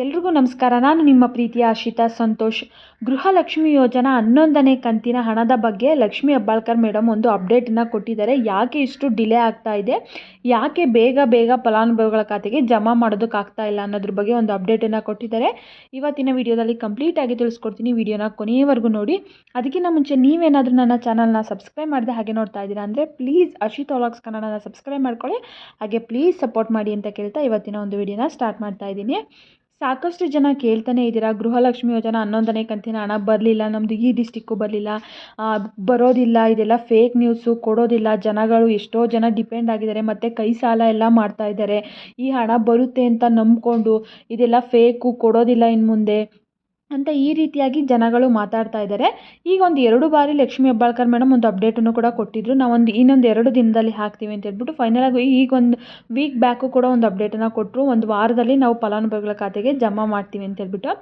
ಎಲ್ರಿಗೂ ನಮಸ್ಕಾರ. ನಾನು ನಿಮ್ಮ ಪ್ರೀತಿಯ ಆಶಿತಾ ಸಂತೋಷ್. ಗೃಹಲಕ್ಷ್ಮಿ ಯೋಜನಾ ಹನ್ನೊಂದನೇ ಕಂತಿನ ಹಣದ ಬಗ್ಗೆ ಲಕ್ಷ್ಮಿ ಹೆಬ್ಬಾಳ್ಕರ್ ಮೇಡಮ್ ಒಂದು ಅಪ್ಡೇಟನ್ನು ಕೊಟ್ಟಿದ್ದಾರೆ. ಯಾಕೆ ಇಷ್ಟು ಡಿಲೇ ಆಗ್ತಾ ಇದೆ? ಯಾಕೆ ಬೇಗ ಬೇಗ ಫಲಾನುಭವಿಗಳ ಖಾತೆಗೆ ಜಮಾ ಮಾಡೋದಕ್ಕಾಗ್ತಾ ಇಲ್ಲ ಅನ್ನೋದ್ರ ಬಗ್ಗೆ ಒಂದು ಅಪ್ಡೇಟನ್ನು ಕೊಟ್ಟಿದ್ದಾರೆ. ಇವತ್ತಿನ ವಿಡಿಯೋದಲ್ಲಿ ಕಂಪ್ಲೀಟಾಗಿ ತಿಳಿಸ್ಕೊಡ್ತೀನಿ. ವಿಡಿಯೋನ ಕೊನೆಯವರೆಗೂ ನೋಡಿ. ಅದಕ್ಕಿಂತ ಮುಂಚೆ ನೀವೇನಾದರೂ ನನ್ನ ಚಾನಲ್ನ ಸಬ್ಸ್ಕ್ರೈಬ್ ಮಾಡಿದೆ ಹಾಗೆ ನೋಡ್ತಾ ಇದ್ದೀರಾ ಅಂದರೆ ಪ್ಲೀಸ್ ಅಶಿತ್ ವ್ಲಾಗ್ಸ್ ಕನ್ನಡನ ಸಬ್ಸ್ಕ್ರೈಬ್ ಮಾಡ್ಕೊಳ್ಳಿ. ಹಾಗೆ ಪ್ಲೀಸ್ ಸಪೋರ್ಟ್ ಮಾಡಿ ಅಂತ ಕೇಳ್ತಾ ಇವತ್ತಿನ ಒಂದು ವಿಡಿಯೋನ ಸ್ಟಾರ್ಟ್ ಮಾಡ್ತಾ ಇದ್ದೀನಿ. ಸಾಕಷ್ಟು ಜನ ಕೇಳ್ತಾನೆ ಇದ್ದೀರಾ? ಗೃಹಲಕ್ಷ್ಮಿ ಯೋಜನಾ ಹನ್ನೊಂದನೇ ಕಂತಿನ ಹಣ ಬರಲಿಲ್ಲ ನಮ್ಮದು ಈ ಡಿಸ್ಟಿಕ್ಕು ಬರಲಿಲ್ಲ. ಬರೋದಿಲ್ಲ, ಇದೆಲ್ಲ ಫೇಕ್ ನ್ಯೂಸು ಕೊಡೋದಿಲ್ಲ. ಜನಗಳು ಎಷ್ಟೋ ಜನ ಡಿಪೆಂಡ್ ಆಗಿದ್ದಾರೆ, ಮತ್ತು ಕೈ ಸಾಲ ಎಲ್ಲ ಮಾಡ್ತಾ ಇದ್ದಾರೆ. ಈ ಹಣ ಬರುತ್ತೆ ಅಂತ ನಂಬಿಕೊಂಡು ಇದೆಲ್ಲ ಫೇಕು ಕೊಡೋದಿಲ್ಲ ಇನ್ನು ಮುಂದೆ ಅಂತ ಈ ರೀತಿಯಾಗಿ ಜನಗಳು ಮಾತಾಡ್ತಾ ಇದ್ದಾರೆ. ಈಗ ಒಂದು ಎರಡು ಬಾರಿ ಲಕ್ಷ್ಮಿ ಹೆಬ್ಬಾಳ್ಕರ್ ಮೇಡಮ್ ಒಂದು ಅಪ್ಡೇಟನ್ನು ಕೂಡ ಕೊಟ್ಟಿದ್ರು. ನಾವೊಂದು ಇನ್ನೊಂದು ಎರಡು ದಿನದಲ್ಲಿ ಹಾಕ್ತೀವಿ ಅಂತ ಹೇಳ್ಬಿಟ್ಟು ಫೈನಲಾಗಿ ಈಗ ಒಂದು ವೀಕ್ ಬ್ಯಾಕು ಕೂಡ ಒಂದು ಅಪ್ಡೇಟನ್ನು ಕೊಟ್ಟರು ಒಂದು ವಾರದಲ್ಲಿ ನಾವು ಫಲಾನುಭವಿಗಳ ಖಾತೆಗೆ ಜಮಾ ಮಾಡ್ತೀವಿ ಅಂತ ಹೇಳ್ಬಿಟ್ಟು.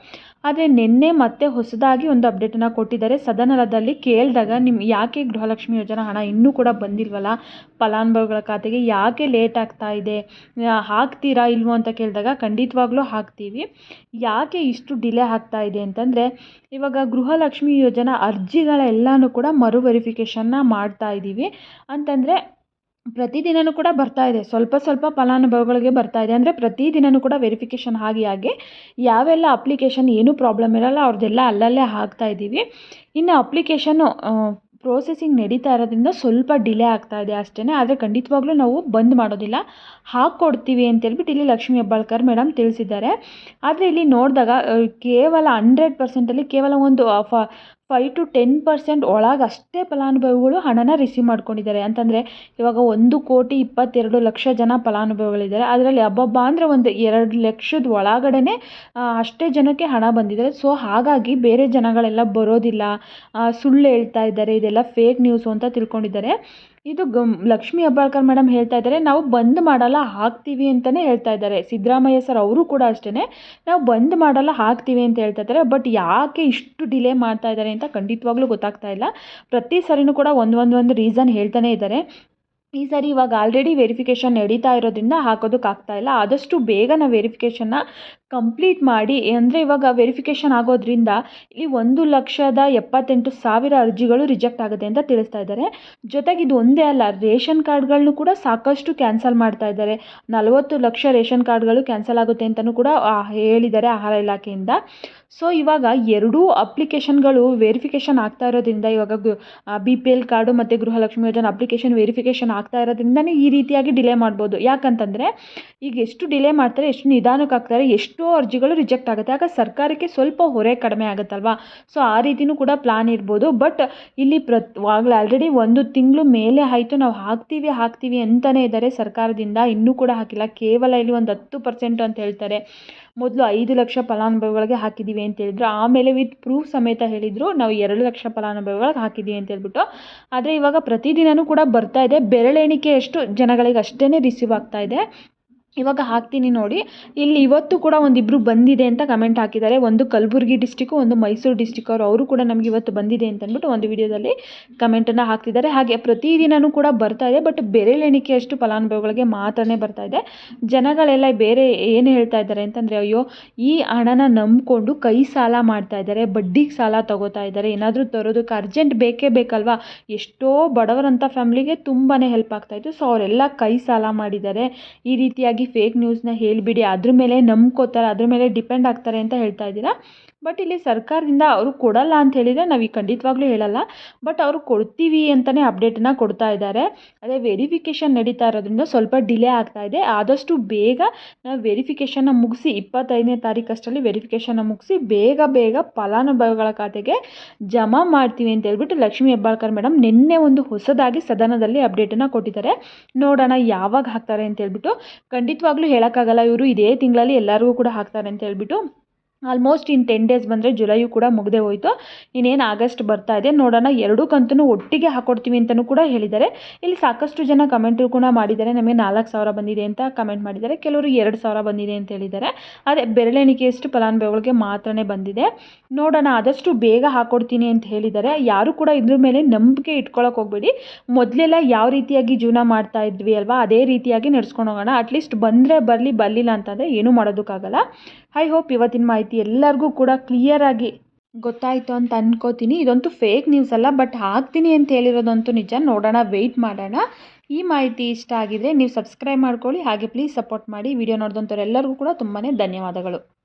ಆದರೆ ನಿನ್ನೆ ಮತ್ತೆ ಹೊಸದಾಗಿ ಒಂದು ಅಪ್ಡೇಟನ್ನು ಕೊಟ್ಟಿದ್ದಾರೆ. ಸದನದಲ್ಲಿ ಕೇಳಿದಾಗ ನಿಮ್ಮ ಯಾಕೆ ಗೃಹಲಕ್ಷ್ಮಿ ಯೋಜನಾ ಹಣ ಇನ್ನೂ ಕೂಡ ಬಂದಿಲ್ವಲ್ಲ? ಫಲಾನುಭವಿಗಳ ಖಾತೆಗೆ ಯಾಕೆ ಲೇಟ್ ಆಗ್ತಾ ಇದೆ? ಹಾಕ್ತೀರಾ ಇಲ್ವೋ ಅಂತ ಕೇಳಿದಾಗ ಖಂಡಿತವಾಗ್ಲೂ ಹಾಕ್ತೀವಿ. ಯಾಕೆ ಇಷ್ಟು ಡಿಲೇ ಆಗ್ತಾ ಇದೆ? ಅಂತಂದರೆ ಇವಾಗ ಗೃಹಲಕ್ಷ್ಮಿ ಯೋಜನಾ ಅರ್ಜಿಗಳೆಲ್ಲನೂ ಕೂಡ ಮರು ವೆರಿಫಿಕೇಷನ್ನ ಮಾಡ್ತಾ ಇದ್ದೀವಿ ಅಂತಂದರೆ ಪ್ರತಿದಿನವೂ ಕೂಡ ಬರ್ತಾ ಇದೆ. ಸ್ವಲ್ಪ ಸ್ವಲ್ಪ ಫಲಾನುಭವಿಗಳಿಗೆ ಬರ್ತಾ ಇದೆ. ಅಂದರೆ ಪ್ರತಿದಿನವೂ ಕೂಡ ವೆರಿಫಿಕೇಷನ್ ಆಗಿ ಆಗಿ ಯಾವೆಲ್ಲ ಅಪ್ಲಿಕೇಶನ್ ಏನೂ ಪ್ರಾಬ್ಲಮ್ ಇರೋಲ್ಲ ಅವ್ರದ್ದೆಲ್ಲ ಅಲ್ಲಲ್ಲೇ ಹಾಕ್ತಾ ಇದ್ದೀವಿ ಇನ್ನು ಅಪ್ಲಿಕೇಶನ್ನು ಪ್ರೋಸೆಸಿಂಗ್ ನಡೀತಾ ಇರೋದ್ರಿಂದ ಸ್ವಲ್ಪ ಡಿಲೇ ಆಗ್ತಾ ಇದೆ ಅಷ್ಟೇ ಆದರೆ ಖಂಡಿತವಾಗ್ಲೂ ನಾವು ಬಂದ್ ಮಾಡೋದಿಲ್ಲ. ಹಾಕ್ಕೊಡ್ತೀವಿ ಅಂತೇಳ್ಬಿಟ್ಟು ಇಲ್ಲಿ ಲಕ್ಷ್ಮೀ ಹೆಬ್ಬಾಳ್ಕರ್ ಮೇಡಮ್ ತಿಳಿಸಿದ್ದಾರೆ. ಆದರೆ ಇಲ್ಲಿ ನೋಡಿದಾಗ ಕೇವಲ ಹಂಡ್ರೆಡ್ ಪರ್ಸೆಂಟಲ್ಲಿ ಕೇವಲ ಒಂದು ಫ ಫೈ ಟು ಟೆನ್ ಪರ್ಸೆಂಟ್ ಒಳಗೆ ಅಷ್ಟೇ ಫಲಾನುಭವಿಗಳು ಹಣನ ರಿಸೀವ್ ಮಾಡ್ಕೊಂಡಿದ್ದಾರೆ. ಅಂತಂದರೆ ಇವಾಗ ಒಂದು ಕೋಟಿ ಇಪ್ಪತ್ತೆರಡು ಲಕ್ಷ ಜನ ಫಲಾನುಭವಿಗಳಿದ್ದಾರೆ. ಅದರಲ್ಲಿ ಅಬ್ಬಬ್ಬ ಅಂದರೆ ಒಂದು ಎರಡು ಲಕ್ಷದ ಒಳಗಡೆ ಅಷ್ಟೇ ಜನಕ್ಕೆ ಹಣ ಬಂದಿದ್ದಾರೆ. ಸೊ ಹಾಗಾಗಿ ಬೇರೆ ಜನಗಳೆಲ್ಲ ಬರೋದಿಲ್ಲ. ಸುಳ್ಳು ಹೇಳ್ತಾ ಇದ್ದಾರೆ. ಇದೆಲ್ಲ ಫೇಕ್ ನ್ಯೂಸು ಅಂತ ತಿಳ್ಕೊಂಡಿದ್ದಾರೆ. ಇದು ಗಮ್, ಲಕ್ಷ್ಮೀ ಹೆಬ್ಬಾಳ್ಕರ್ ಮೇಡಮ್ ಹೇಳ್ತಾ ಇದ್ದಾರೆ. ನಾವು ಬಂದ್ ಮಾಡಲ್ಲ, ಹಾಕ್ತೀವಿ ಅಂತಲೇ ಹೇಳ್ತಾ ಇದ್ದಾರೆ. ಸಿದ್ದರಾಮಯ್ಯ ಸರ್ ಅವರು ಕೂಡ ಅಷ್ಟೇ ನಾವು ಬಂದ್ ಮಾಡಲ್ಲ, ಹಾಕ್ತೀವಿ ಅಂತ ಹೇಳ್ತಾ ಇದ್ದಾರೆ. ಬಟ್ ಯಾಕೆ ಇಷ್ಟು ಡಿಲೇ ಮಾಡ್ತಾ ಇದ್ದಾರೆ ಅಂತ ಖಂಡಿತವಾಗ್ಲೂ ಗೊತ್ತಾಗ್ತಾ ಇಲ್ಲ. ಪ್ರತಿ ಸರಿನೂ ಕೂಡ ಒಂದು ಒಂದು ಒಂದು ರೀಸನ್ ಹೇಳ್ತಾನೆ ಇದ್ದಾರೆ ಈ ಸರಿ ಇವಾಗ ಆಲ್ರೆಡಿ ವೆರಿಫಿಕೇಷನ್ ನಡೀತಾ ಇರೋದ್ರಿಂದ ಹಾಕೋದಕ್ಕಾಗ್ತಾ ಇಲ್ಲ. ಆದಷ್ಟು ಬೇಗ ನಾವು ವೆರಿಫಿಕೇಷನ್ನ ಕಂಪ್ಲೀಟ್ ಮಾಡಿ, ಅಂದರೆ ಇವಾಗ ವೆರಿಫಿಕೇಷನ್ ಆಗೋದ್ರಿಂದ ಇಲ್ಲಿ ಒಂದು ಲಕ್ಷದ ಎಪ್ಪತ್ತೆಂಟು ಸಾವಿರ ಅರ್ಜಿಗಳು ರಿಜೆಕ್ಟ್ ಆಗುತ್ತೆ ಅಂತ ತಿಳಿಸ್ತಾ ಇದ್ದಾರೆ. ಜೊತೆಗೆ ಇದು ಒಂದೇ ಅಲ್ಲ, ರೇಷನ್ ಕಾರ್ಡ್ಗಳನ್ನು ಕೂಡ ಸಾಕಷ್ಟು ಕ್ಯಾನ್ಸಲ್ ಮಾಡ್ತಾ ಇದ್ದಾರೆ. ನಲವತ್ತು ಲಕ್ಷ ರೇಷನ್ ಕಾರ್ಡ್ಗಳು ಕ್ಯಾನ್ಸಲ್ ಆಗುತ್ತೆ ಅಂತಲೂ ಕೂಡ ಹೇಳಿದ್ದಾರೆ ಆಹಾರ ಇಲಾಖೆಯಿಂದ. ಸೊ ಇವಾಗ ಎರಡೂ ಅಪ್ಲಿಕೇಶನ್ಗಳು ವೆರಿಫಿಕೇಷನ್ ಆಗ್ತಾ ಇರೋದ್ರಿಂದ, ಇವಾಗ ಬಿ ಪಿ ಎಲ್ ಕಾರ್ಡು ಮತ್ತು ಗೃಹಲಕ್ಷ್ಮಿ ಯೋಜನೆ ಅಪ್ಲಿಕೇಶನ್ ವೆರಿಫಿಕೇಷನ್ ಆಗ್ತಾ ಇರೋದ್ರಿಂದನೇ ಈ ರೀತಿಯಾಗಿ ಡಿಲೇ ಮಾಡ್ಬೋದು. ಯಾಕಂತಂದರೆ, ಈಗ ಎಷ್ಟು ಡಿಲೇ ಮಾಡ್ತಾರೆ, ಎಷ್ಟು ನಿಧಾನಕ್ಕೆ ಆಗ್ತಾರೆ, ಎಷ್ಟೋ ಅರ್ಜಿಗಳು ರಿಜೆಕ್ಟ್ ಆಗುತ್ತೆ. ಆಗ ಸರ್ಕಾರಕ್ಕೆ ಸ್ವಲ್ಪ ಹೊರೆ ಕಡಿಮೆ ಆಗುತ್ತಲ್ವಾ? ಸೊ ಆ ರೀತಿಯೂ ಕೂಡ ಪ್ಲಾನ್ ಇರ್ಬೋದು. ಬಟ್ ಇಲ್ಲಿ ಪ್ರತ್ ಆಲ್ರೆಡಿ ಒಂದು ತಿಂಗಳು ಮೇಲೆ ಆಯಿತು. ನಾವು ಹಾಕ್ತೀವಿ ಹಾಕ್ತೀವಿ ಅಂತಲೇ ಇದ್ದಾರೆ ಸರ್ಕಾರದಿಂದ. ಇನ್ನೂ ಕೂಡ ಹಾಕಿಲ್ಲ. ಕೇವಲ ಇಲ್ಲಿ ಒಂದು ಹತ್ತು ಪರ್ಸೆಂಟ್ ಅಂತ ಹೇಳ್ತಾರೆ. ಮೊದಲು ಐದು ಲಕ್ಷ ಫಲಾನುಭವಿಗಳಿಗೆ ಹಾಕಿದ್ದೀವಿ ಅಂತ ಹೇಳಿದ್ರು. ಆಮೇಲೆ ವಿತ್ ಪ್ರೂಫ್ ಸಮೇತ ಹೇಳಿದರು. ನಾವು ಎರಡು ಲಕ್ಷ ಫಲಾನುಭವಿಗಳಿಗೆ ಹಾಕಿದ್ದೀವಿ ಅಂತ ಹೇಳ್ಬಿಟ್ಟು. ಆದರೆ ಇವಾಗ ಪ್ರತಿದಿನವೂ ಕೂಡ ಬರ್ತಾ ಇದೆ. ಬೆರಳೆಣಿಕೆಯಷ್ಟು ಜನಗಳಿಗೆ ಅಷ್ಟೇ ರಿಸೀವ್ ಆಗ್ತಾ ಇದೆ. ಇವಾಗ ಹಾಕ್ತೀನಿ ನೋಡಿ. ಇಲ್ಲಿ ಇವತ್ತು ಕೂಡ ಒಂದಿಬ್ಬರು ಬಂದಿದೆ ಅಂತ ಕಮೆಂಟ್ ಹಾಕಿದ್ದಾರೆ. ಒಂದು ಕಲಬುರಗಿ ಡಿಸ್ಟಿಕ್ಕು ಒಂದು ಮೈಸೂರು ಡಿಸ್ಟಿಕ್ ಅವರು. ಅವರು ಕೂಡ ನಮಗೆ ಇವತ್ತು ಬಂದಿದೆ ಅಂತ ಅಂದ್ಬಿಟ್ಟು ಒಂದು ವಿಡಿಯೋದಲ್ಲಿ ಕಮೆಂಟನ್ನು ಹಾಕ್ತಿದ್ದಾರೆ. ಹಾಗೆ ಪ್ರತಿದಿನವೂ ಕೂಡ ಬರ್ತಾ ಇದೆ ಬಟ್ ಬೆರೆಳೆಣಿಕೆಯಷ್ಟು ಫಲಾನುಭವಿಗಳಿಗೆ ಮಾತ್ರನೇ ಬರ್ತಾ ಇದೆ. ಜನಗಳೆಲ್ಲ ಬೇರೆ ಏನು ಹೇಳ್ತಾ ಇದ್ದಾರೆ ಅಂತಂದರೆ, ಅಯ್ಯೋ, ಈ ಹಣನ ನಂಬಿಕೊಂಡು ಕೈ ಸಾಲ ಮಾಡ್ತಾ ಇದ್ದಾರೆ, ಬಡ್ಡಿಗೆ ಸಾಲ ತಗೋತಾ ಇದ್ದಾರೆ. ಏನಾದರೂ ತರೋದಕ್ಕೆ ಅರ್ಜೆಂಟ್ ಬೇಕೇ ಬೇಕಲ್ವಾ? ಎಷ್ಟೋ ಬಡವರಂಥ ಫ್ಯಾಮ್ಲಿಗೆ ತುಂಬಾ ಹೆಲ್ಪ್ ಆಗ್ತಾಯಿತ್ತು ಸೊ ಅವರೆಲ್ಲ ಕೈ ಸಾಲ ಮಾಡಿದ್ದಾರೆ. ಈ ರೀತಿಯಾಗಿ ಫೇಕ್ ನ್ಯೂಸ್ನ ಹೇಳಿಬಿಡಿ. ಅದ್ರ ಮೇಲೆ ನಂಬ್ಕೋತಾರೆ, ಅದ್ರ ಮೇಲೆ ಡಿಪೆಂಡ್ ಆಗ್ತಾರೆ ಅಂತ ಹೇಳ್ತಾ ಇದ್ದೀರಾ? ಬಟ್ ಇಲ್ಲಿ ಸರ್ಕಾರದಿಂದ ಅವರು ಕೊಡಲ್ಲ ಅಂತ ಹೇಳಿದರೆ ನಾವು ಈಗ ಖಂಡಿತವಾಗ್ಲೂ ಹೇಳಲ್ಲ. ಬಟ್ ಅವರು ಕೊಡ್ತೀವಿ ಅಂತಲೇ ಅಪ್ಡೇಟನ್ನು ಕೊಡ್ತಾ ಇದ್ದಾರೆ. ಅದೇ ವೆರಿಫಿಕೇಷನ್ ನಡೀತಾ ಇರೋದ್ರಿಂದ ಸ್ವಲ್ಪ ಡಿಲೇ ಆಗ್ತಾ ಇದೆ. ಆದಷ್ಟು ಬೇಗ ನಾವು ವೆರಿಫಿಕೇಷನ್ನ ಮುಗಿಸಿ, ಇಪ್ಪತ್ತೈದನೇ ತಾರೀಕಷ್ಟರಲ್ಲಿ ವೆರಿಫಿಕೇಷನ್ನ ಮುಗಿಸಿ, ಬೇಗ ಬೇಗ ಫಲಾನುಭವಿಗಳ ಖಾತೆಗೆ ಜಮಾ ಮಾಡ್ತೀವಿ ಅಂತ ಹೇಳ್ಬಿಟ್ಟು ಲಕ್ಷ್ಮೀ ಹೆಬ್ಬಾಳ್ಕರ್ ಮೇಡಮ್ ನಿನ್ನೆ ಒಂದು ಹೊಸದಾಗಿ ಸದನದಲ್ಲಿ ಅಪ್ಡೇಟನ್ನು ಕೊಟ್ಟಿದ್ದಾರೆ. ನೋಡೋಣ ಯಾವಾಗ ಹಾಕ್ತಾರೆ ಅಂತ ಹೇಳ್ಬಿಟ್ಟು ಖಂಡಿತವಾಗ್ಲೂ ಹೇಳೋಕ್ಕಾಗಲ್ಲ. ಇವರು ಇದೇ ತಿಂಗಳಲ್ಲಿ ಎಲ್ಲರಿಗೂ ಕೂಡ ಹಾಕ್ತಾರೆ ಅಂತ ಹೇಳ್ಬಿಟ್ಟು ಆಲ್ಮೋಸ್ಟ್ ಇನ್ನು ಟೆನ್ ಡೇಸ್ ಬಂದರೆ ಜುಲೈಯು ಕೂಡ ಮುಗಿದೇ ಹೋಯಿತು. ಇನ್ನೇನು ಆಗಸ್ಟ್ ಬರ್ತಾ ಇದೆ. ನೋಡೋಣ ಎರಡೂ ಕಂತೂ ಒಟ್ಟಿಗೆ ಹಾಕ್ಕೊಡ್ತೀವಿ ಅಂತಲೂ ಕೂಡ ಹೇಳಿದ್ದಾರೆ. ಇಲ್ಲಿ ಸಾಕಷ್ಟು ಜನ ಕಮೆಂಟು ಕೂಡ ಮಾಡಿದ್ದಾರೆ. ನಮಗೆ ನಾಲ್ಕು ಸಾವಿರ ಬಂದಿದೆ ಅಂತ ಕಮೆಂಟ್ ಮಾಡಿದ್ದಾರೆ. ಕೆಲವರು ಎರಡು ಸಾವಿರ ಬಂದಿದೆ ಅಂತ ಹೇಳಿದ್ದಾರೆ. ಅದೇ ಬೆರಳೆಣಿಕೆಯಷ್ಟು ಫಲಾನುಭವಿಗಳಿಗೆ ಮಾತ್ರನೇ ಬಂದಿದೆ. ನೋಡೋಣ, ಆದಷ್ಟು ಬೇಗ ಹಾಕ್ಕೊಡ್ತೀನಿ ಅಂತ ಹೇಳಿದ್ದಾರೆ. ಯಾರು ಕೂಡ ಇದ್ರ ಮೇಲೆ ನಂಬಿಕೆ ಇಟ್ಕೊಳಕ್ಕೆ ಹೋಗ್ಬೇಡಿ. ಮೊದಲೆಲ್ಲ ಯಾವ ರೀತಿಯಾಗಿ ಜೀವನ ಮಾಡ್ತಾ ಇದ್ವಿ ಅಲ್ವಾ? ಅದೇ ರೀತಿಯಾಗಿ ನಡ್ಸ್ಕೊಂಡು ಹೋಗೋಣ. ಅಟ್ಲೀಸ್ಟ್ ಬಂದರೆ ಬರಲಿ, ಬರಲಿಲ್ಲ ಅಂತಂದರೆ ಏನೂ ಮಾಡೋದಕ್ಕಾಗಲ್ಲ. ಐ ಹೋಪ್ ಇವತ್ತಿನ ಮಾಹಿತಿ ಎಲ್ಲರಿಗೂ ಕೂಡ ಕ್ಲಿಯರಾಗಿ ಗೊತ್ತಾಯಿತು ಅಂತ ಅನ್ಕೋತೀನಿ. ಇದಂತೂ ಫೇಕ್ ನ್ಯೂಸ್ ಅಲ್ಲ ಬಟ್ ಹಾಕ್ತೀನಿ ಅಂತ ಹೇಳಿರೋದಂತೂ ನಿಜ. ನೋಡೋಣ ವೆಯ್ಟ್ ಮಾಡೋಣ. ಈ ಮಾಹಿತಿ ಇಷ್ಟ ಆಗಿದರೆ ನೀವು ಸಬ್ಸ್ಕ್ರೈಬ್ ಮಾಡ್ಕೊಳ್ಳಿ. ಹಾಗೆ ಪ್ಲೀಸ್ ಸಪೋರ್ಟ್ ಮಾಡಿ. ವಿಡಿಯೋ ನೋಡಿದಂಥವ್ರೆಲ್ಲರಿಗೂ ಕೂಡ ತುಂಬಾ ಧನ್ಯವಾದಗಳು.